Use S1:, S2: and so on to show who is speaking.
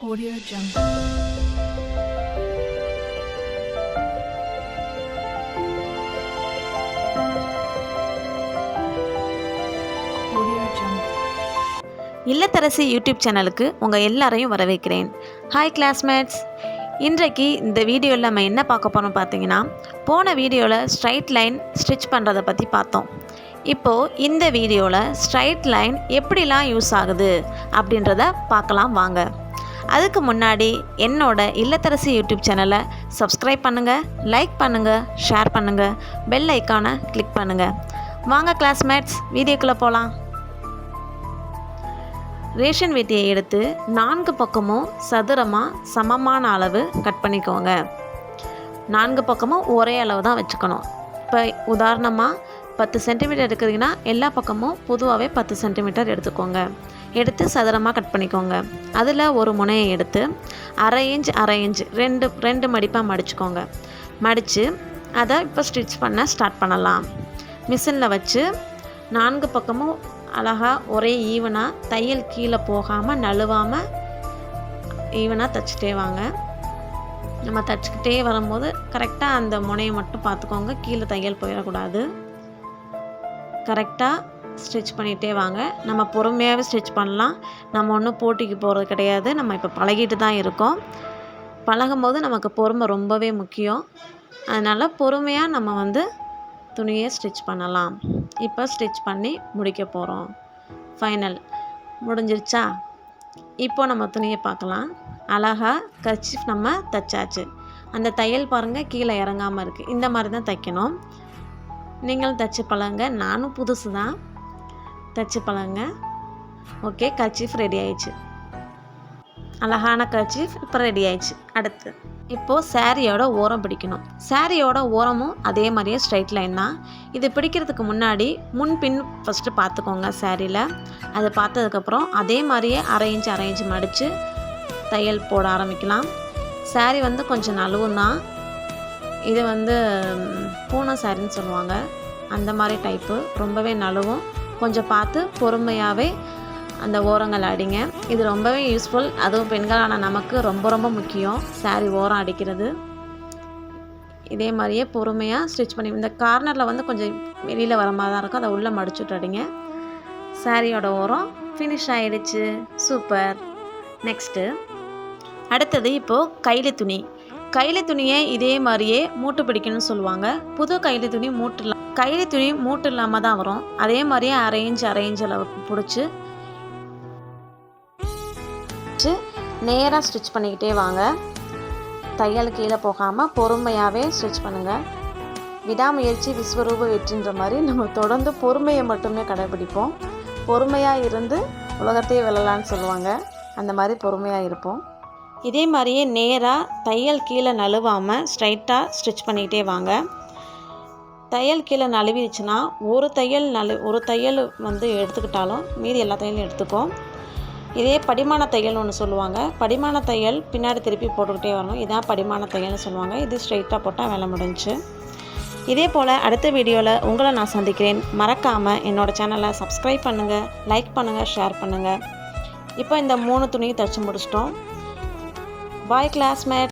S1: Audio Jungle. Audio Jungle.
S2: இல்லத்தரசி YouTube சேனலுக்கு உங்கள் எல்லாரையும் வரவேற்கிறேன் ஹாய் கிளாஸ்மேட்ஸ் இன்றைக்கு இந்த வீடியோவில் நம்ம என்ன பார்க்க போகிறோம் பார்த்தீங்கன்னா போன வீடியோவில் ஸ்ட்ரைட் லைன் ஸ்டிச் பண்ணுறதை பற்றி பார்த்தோம் இப்போது இந்த வீடியோவில் ஸ்ட்ரைட் லைன் எப்படிலாம் யூஸ் ஆகுது அப்படின்றத பார்க்கலாம் வாங்க அதுக்கு முன்னாடி என்னோட இல்லத்தரசி யூடியூப் சேனலை சப்ஸ்கிரைப் பண்ணுங்கள் லைக் பண்ணுங்கள் ஷேர் பண்ணுங்கள் பெல் ஐக்கானை கிளிக் பண்ணுங்கள் வாங்க கிளாஸ்மேட்ஸ் வீடியோக்குள்ளே போகலாம் ரேஷன் வேட்டியை எடுத்து நான்கு பக்கமும் சதுரமாக சமமான அளவு கட் பண்ணிக்கோங்க. நான்கு பக்கமும் ஒரே அளவு தான் வச்சுக்கணும். இப்போ உதாரணமாக பத்து சென்டிமீட்டர் எடுக்கிறீங்கன்னா எல்லா பக்கமும் பொதுவாகவே பத்து சென்டிமீட்டர் எடுத்துக்கோங்க. எடுத்து சதுரமாக கட் பண்ணிக்கோங்க. அதில் ஒரு முனையை எடுத்து அரை இன்ச் அரை இன்ச் ரெண்டு ரெண்டு மடிப்பாக மடிச்சுக்கோங்க. மடித்து அதை இப்போ ஸ்டிச் பண்ண ஸ்டார்ட் பண்ணலாம். மிஷினில் வச்சு நான்கு பக்கமும் அழகாக ஒரே ஈவனாக தையல் கீழே போகாமல் நழுவாமல் ஈவனாக தைச்சிட்டே வாங்க. நம்ம தைச்சிக்கிட்டே வரும்போது கரெக்டாக அந்த முனையை மட்டும் பார்த்துக்கோங்க. கீழே தையல் போயிடக்கூடாது. கரெக்டாக ஸ்டிச் பண்ணிகிட்டே வாங்க. நம்ம பொறுமையாகவே ஸ்டிச் பண்ணலாம். நம்ம ஒன்றும் போட்டிக்கு போகிறது கிடையாது. நம்ம இப்போ பழகிட்டு தான் இருக்கோம். பழகும் போது நமக்கு பொறுமை ரொம்பவே முக்கியம். அதனால் பொறுமையாக நம்ம வந்து துணியை ஸ்டிச் பண்ணலாம். இப்போ ஸ்டிச் பண்ணி முடிக்க போகிறோம். ஃபைனல். முடிஞ்சிருச்சா? இப்போ நம்ம துணியை பார்க்கலாம். அழகாக கர்ச்சீஃப் நம்ம தைச்சாச்சு. அந்த தையல் பாருங்கள் கீழே இறங்காமல் இருக்குது இந்த மாதிரி தான் தைக்கணும். நீங்களும் தைச்சி பழங்க நானும் புதுசு தான். தைச்சி பழங்க. ஓகே கர்ச்சீஃப் ரெடி ஆயிடுச்சு. அழகான கர்ச்சீஃப் இப்போ ரெடி ஆயிடுச்சு. அடுத்து இப்போது சாரியோட ஓரம் பிடிக்கணும். சாரியோட ஓரமும் அதே மாதிரியே ஸ்ட்ரைட் லைன் தான். இது பிடிக்கிறதுக்கு முன்னாடி முன்பின் ஃபஸ்ட்டு பார்த்துக்கோங்க சாரியில் அதை பார்த்ததுக்கப்புறம் அதே மாதிரியே அரை அரேஞ்ச் மடித்து தையல் போட ஆரம்பிக்கலாம். சாரி வந்து கொஞ்சம் நழுவும் தான். இது வந்து பூனை சாரின்னு சொல்லுவாங்க. அந்த மாதிரி டைப்பு ரொம்பவே நழுவும். கொஞ்சம் பார்த்து பொறுமையாகவே அந்த ஓரங்கள் அடிங்க. இது ரொம்பவே யூஸ்ஃபுல் அதுவும் பெண்களான நமக்கு ரொம்ப ரொம்ப முக்கியம். saree ஓரம் அடிக்கிறது. இதே மாதிரியே பொறுமையாக ஸ்டிச் பண்ணி இந்த கார்னரில் வந்து கொஞ்சம் வெளியில் வர மாதிரி தான் இருக்கும். அதை உள்ளே மடிச்சுட்டு அடிங்க. சாரியோட ஓரம் ஃபினிஷ் ஆகிடுச்சு சூப்பர் நெக்ஸ்ட்டு அடுத்தது இப்போது கைலி துணி. கைலி துணியை இதே மாதிரியே மூட்டு பிடிக்கணும்னு சொல்லுவாங்க. புது கைலி துணி மூட்டுலாம் கைலி துணி மூட்டு இல்லாமல் தான் வரும். அதே மாதிரியே அரேஞ்ச் அரேஞ்ச் அளவுக்கு பிடிச்சி நேராக ஸ்டிச் பண்ணிக்கிட்டே வாங்க. தையல் கீழே போகாமல் பொறுமையாகவே ஸ்டிச் பண்ணுங்கள் விடாமுயற்சி விஸ்வரூப வெற்றின்ற மாதிரி நம்ம தொடர்ந்து பொறுமையை மட்டுமே கடைபிடிப்போம். பொறுமையாக இருந்து உலகத்தையே விழலான்னு சொல்லுவாங்க. அந்த மாதிரி பொறுமையாக இருப்போம். இதே மாதிரியே நேராக தையல் கீழே நழுவாமல் ஸ்ட்ரைட்டாக ஸ்டிச் பண்ணிக்கிட்டே வாங்க. தையல் கீழே நழுவிடுச்சுன்னா ஒரு தையல் நழு ஒரு தையல் வந்து எடுத்துக்கிட்டாலும் மீதி எல்லா தையலும் எடுத்துக்கும் இதே படிமான தையல்னு ஒன்று சொல்லுவாங்க. படிமான தையல் பின்னாடி திருப்பி போட்டுக்கிட்டே வரணும். இதான் படிமான தையல்னு சொல்லுவாங்க. இது ஸ்ட்ரைட்டாக போட்டால் வேலை முடிஞ்சுச்சு இதே போல் அடுத்த வீடியோவில் உங்களை நான் சந்திக்கிறேன். மறக்காமல் என்னோடய சேனலை சப்ஸ்கிரைப் பண்ணுங்கள் லைக் பண்ணுங்கள் ஷேர் பண்ணுங்கள் இப்போ இந்த மூணு துணியை தைச்சி முடிச்சிட்டோம். பாய் கிளாஸ்மேட்